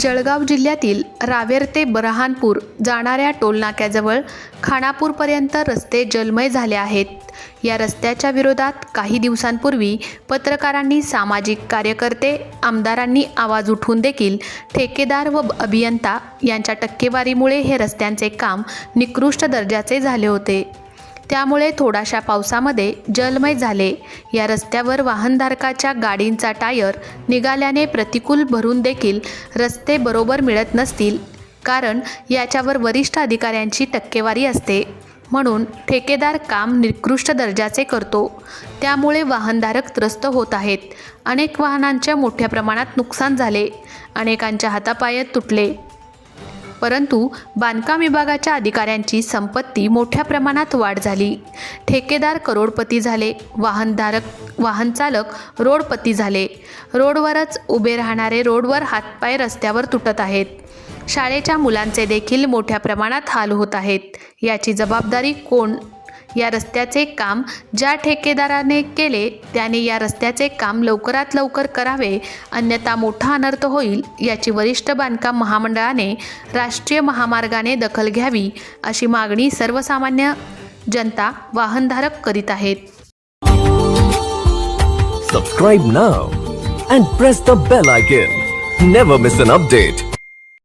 जळगाव जिल्ह्यातील रावेर ते बरहानपूर जाणाऱ्या टोलनाक्याजवळ खानापूरपर्यंत रस्ते जलमय झाले आहेत. या रस्त्याच्या विरोधात काही दिवसांपूर्वी पत्रकारांनी सामाजिक कार्यकर्ते आमदारांनी आवाज उठून देखील ठेकेदार व अभियंता यांच्या टक्केवारीमुळे हे रस्त्यांचे काम निकृष्ट दर्जाचे झाले होते. त्यामुळे थोड्याशा पावसामध्ये जलमय झाले. या रस्त्यावर वाहनधारकाच्या गाडींचा टायर निघाल्याने प्रतिकूल भरून देखील रस्ते बरोबर मिळत नसतील कारण याच्यावर वरिष्ठ अधिकाऱ्यांची टक्केवारी असते. म्हणून ठेकेदार काम निकृष्ट दर्जाचे करतो. त्यामुळे वाहनधारक त्रस्त होत आहेत. अनेक वाहनांच्या मोठ्या प्रमाणात नुकसान झाले. अनेकांच्या हातापायात तुटले. परंतु बांधकाम विभागाच्या अधिकाऱ्यांची संपत्ती मोठ्या प्रमाणात वाढ झाली. ठेकेदार करोडपती झाले. वाहनधारक वाहनचालक रोडपती झाले. रोडवरच उभे राहणारे रोडवर हातपाय रस्त्यावर तुटत आहेत. शाळेच्या मुलांचे देखील मोठ्या प्रमाणात हाल होत आहेत. याची जबाबदारी कोण या रस्त्याचे काम ज्या ठेकेदाराने केले त्याने या रस्त्याचे काम लवकरात लवकर करावे अन्यथा मोठा अनर्थ होईल याची वरिष्ठ बांधकाम महामंडळाने राष्ट्रीय महामार्गाने दखल घ्यावी अशी मागणी सर्वसामान्य जनता वाहनधारक करीत आहेत. Subscribe now and press the bell icon never miss an update